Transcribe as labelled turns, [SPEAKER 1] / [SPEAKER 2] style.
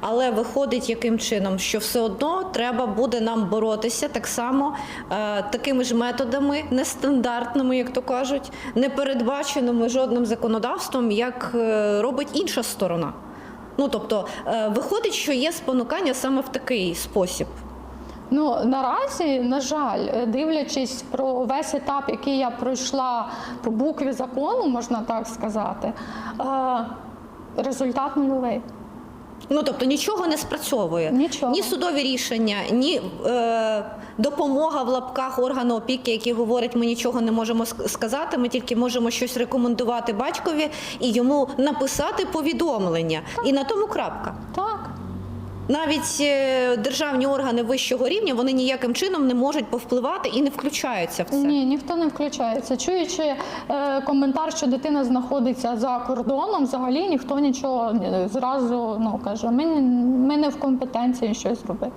[SPEAKER 1] але виходить яким чином, що все одно треба буде нам боротися так само е, такими ж методами, нестандартними, як то кажуть, не передбаченими жодним законодавством, як е, робить інша сторона. Ну тобто, е, виходить, що є спонукання саме в такий спосіб.
[SPEAKER 2] Ну наразі, на жаль, дивлячись про весь етап, який я пройшла по букві закону, можна так сказати, результат нульовий.
[SPEAKER 1] Ну тобто нічого не спрацьовує.
[SPEAKER 2] Нічого.
[SPEAKER 1] Ні судові рішення, ні е, допомога в лапках органу опіки, які говорять, ми нічого не можемо ск- сказати, ми тільки можемо щось рекомендувати батькові і йому написати повідомлення. І на тому крапка.
[SPEAKER 2] Так.
[SPEAKER 1] Навіть е, державні органи вищого рівня вони ніяким чином не можуть повпливати і не включаються в це.
[SPEAKER 2] Ні, ніхто не включається. Чуючи е, коментар, що дитина знаходиться за кордоном, взагалі ніхто нічого е, зразу ну каже, ми, ми не в компетенції щось зробити.